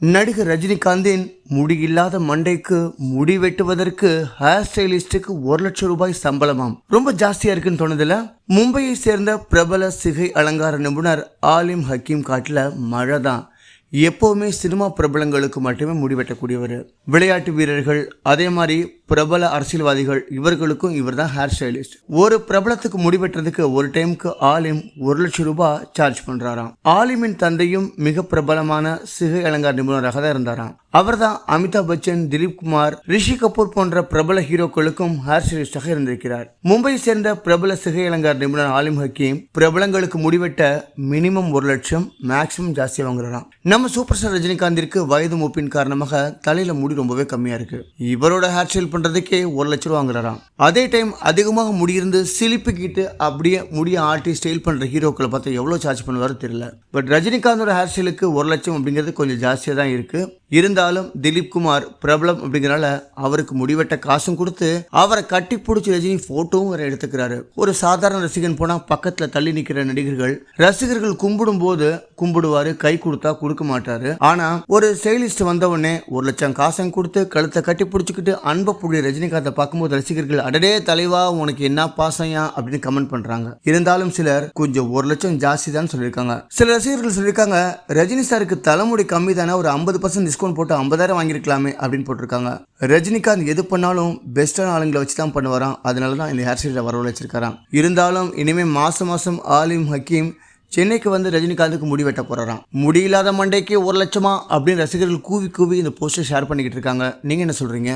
நடிகர் ரஜினிகாந்தின் முடியில்லாத மண்டைக்கு முடி வெட்டுவதற்கு ஹேர் ஸ்டைலிஸ்டுக்கு ஒரு லட்சம் ரூபாய் சம்பளமாம். ரொம்ப ஜாஸ்தியா இருக்குன்னு தோணுதுல மும்பையை சேர்ந்த பிரபல சிகை அலங்கார நிபுணர் ஆலிம் ஹக்கீம் காட்டில் மழை தான் எப்போவுமே சினிமா பிரபலங்களுக்கு மட்டுமே முடிவெட்டக்கூடியவர். விளையாட்டு வீரர்கள் அதே மாதிரி பிரபல அரசியல்வாதிகள் இவர்களுக்கும் இவர் தான் ஹேர் ஸ்டைலிஸ்ட் ஒரு பிரபலத்துக்கு முடிவெட்டுறதுக்கு ஒரு டைமுக்கு ஆலிம் ஒரு லட்சம் ரூபாய் சார்ஜ் பண்றாராம். ஆலிமின் தந்தையும் மிக பிரபலமான சிகை அலங்கார நிபுணராக தான் இருந்தாராம். அவர் தான் அமிதாப் பச்சன் திலீப் குமார் ரிஷி கபூர் போன்ற பிரபல ஹீரோக்களுக்கும் ஹேர் ஸ்டைலிஸ்டாக இருந்திருக்கிறார். மும்பை சேர்ந்த பிரபல சிகை அலங்கார நிபுணர் ஆலிம் ஹக்கீம் பிரபலங்களுக்கு முடிவெட்ட மினிமம் ஒரு லட்சம் மேக்சிமம் ஜாஸ்தியாக வாங்குறாராம். நம்ம சூப்பர் ஸ்டார் ரஜினிகாந்திற்கு வயது மூப்பின் காரணமாக தலையில முடி ரொம்பவே கம்மியா இருக்கு. இவரோட ஹேர் ஸ்டைல் பண்றதுக்கே ஒரு லட்சம் ரூபா வாங்குறாராம். அதே டைம் அதிகமாக முடியிருந்து சிலிப்பிக்கிட்டு அப்படியே முடிய ஆட்டி ஸ்டைல் பண்ற ஹீரோக்களை பார்த்தா எவ்வளவு சார்ஜ் பண்ணுவாரோ தெரியல. பட் ரஜினிகாந்தோட ஹேர் ஸ்டைலுக்கு ஒரு லட்சம் அப்படிங்கிறது கொஞ்சம் ஜாஸ்தியாக தான் இருக்கு. இருந்தாலும் திலீப் குமார் பிரபலம் அப்படிங்கிறனால அவருக்கு முடிவெட்ட காசும் கொடுத்து அவரை கட்டி பிடிச்சி ரஜினி போட்டோவும் வேற எடுத்துக்கிறாரு. ஒரு சாதாரண ரசிகன் போனா பக்கத்துல தள்ளி நிக்கிற நடிகர்கள் ரசிகர்கள் கும்பிடும் போது கும்பிடுவாரு கை கொடுத்தா கொடுக்க மாட்டாரு. ஆனா ஒரு செயலிஸ்ட் வந்த உடனே ஒரு லட்சம் காசம் கொடுத்து கழுத்தை கட்டி பிடிச்சிக்கிட்டு அன்பை புள்ளி ரஜினிகாந்தை பார்க்கும்போது ரசிகர்கள் அடடே தலைவா உனக்கு என்ன பாசையா அப்படின்னு கமெண்ட் பண்றாங்க. இருந்தாலும் சிலர் கொஞ்சம் ஒரு லட்சம் ஜாஸ்தி தான் சொல்லியிருக்காங்க. சில ரசிகர்கள் சொல்லியிருக்காங்க ரஜினி சாருக்கு தலைமுடி கம்மி தானே ஒரு ஐம்பது பர்சன்ட் டிஸ்கவுண்ட் போட்டு ஐம்பதாயிரம் வாங்கியிருக்கலாமே அப்படின்னு போட்டிருக்காங்க. ரஜினிகாந்த் எது பண்ணாலும் பெஸ்ட்டான ஆளுங்களை வச்சு தான் பண்ணுவாராம். அதனால தான் இந்த ஹேர் ஸ்டைலை வரவழைச்சிருக்காராம் இருந்தாலும் இனிமேல் மாதம் மாதம் ஆலிம் ஹக்கீம் சென்னைக்கு வந்து ரஜினிகாந்துக்கு முடி வெட்ட போகிறாராம் முடியில்லாத மண்டைக்கு ஒரு லட்சமா அப்படின்னு ரசிகர்கள் கூவி கூவி இந்த போஸ்டர் ஷேர் பண்ணிக்கிட்டு இருக்காங்க. நீங்கள் என்ன சொல்கிறீங்க